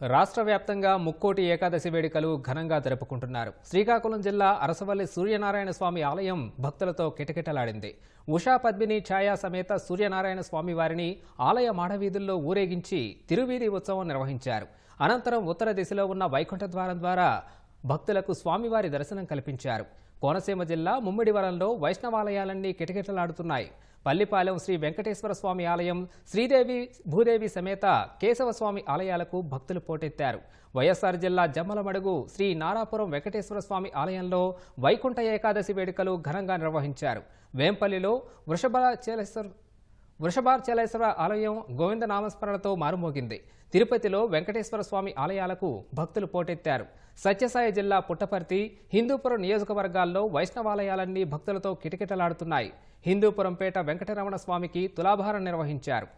రాష్ట్ర వ్యాప్తంగా ముక్కోటి ఏకాదశి వేడుకలు ఘనంగా జరుపుకుంటున్నారు శ్రీకాకుళం జిల్లా అరసవల్లి సూర్యనారాయణ స్వామి ఆలయం భక్తులతో కిటకిటలాడింది. ఉషా పద్మిని ఛాయా సమేత సూర్యనారాయణ స్వామి వారిని ఆలయ మాడవీధుల్లో ఊరేగించి తిరువీధి ఉత్సవం నిర్వహించారు. అనంతరం ఉత్తర దిశలో ఉన్న వైకుంఠ ద్వారం ద్వారా భక్తులకు స్వామివారి దర్శనం కల్పించారు. కోనసీమ జిల్లా ముమ్మిడివరంలో వైష్ణవాలయాలన్నీ కిటకిటలాడుతున్నాయి. పల్లిపాలెం శ్రీ వెంకటేశ్వర స్వామి ఆలయం శ్రీదేవి భూదేవి సమేత కేశవ స్వామి ఆలయాలకు భక్తులు పోటెత్తారు. వైఎస్ఆర్ జిల్లా జమ్మలమడుగు శ్రీ నారాపురం వెంకటేశ్వర స్వామి ఆలయంలో వైకుంఠ ఏకాదశి వేడుకలు ఘనంగా నిర్వహించారు. వేంపల్లిలో వృషభాచలేశ్వర వృషభార్చలేశ్వర ఆలయం గోవింద నామస్మరణతో మారుమోగింది. తిరుపతిలో వెంకటేశ్వర స్వామి ఆలయాలకు భక్తులు పోటెత్తారు. సత్యసాయి జిల్లా పుట్టపర్తి హిందూపురం నియోజకవర్గాల్లో వైష్ణవాలయాలన్నీ భక్తులతో కిటకిటలాడుతున్నాయి. హిందూపురంపేట వెంకటరమణ స్వామికి తులాభారం నిర్వహించారు.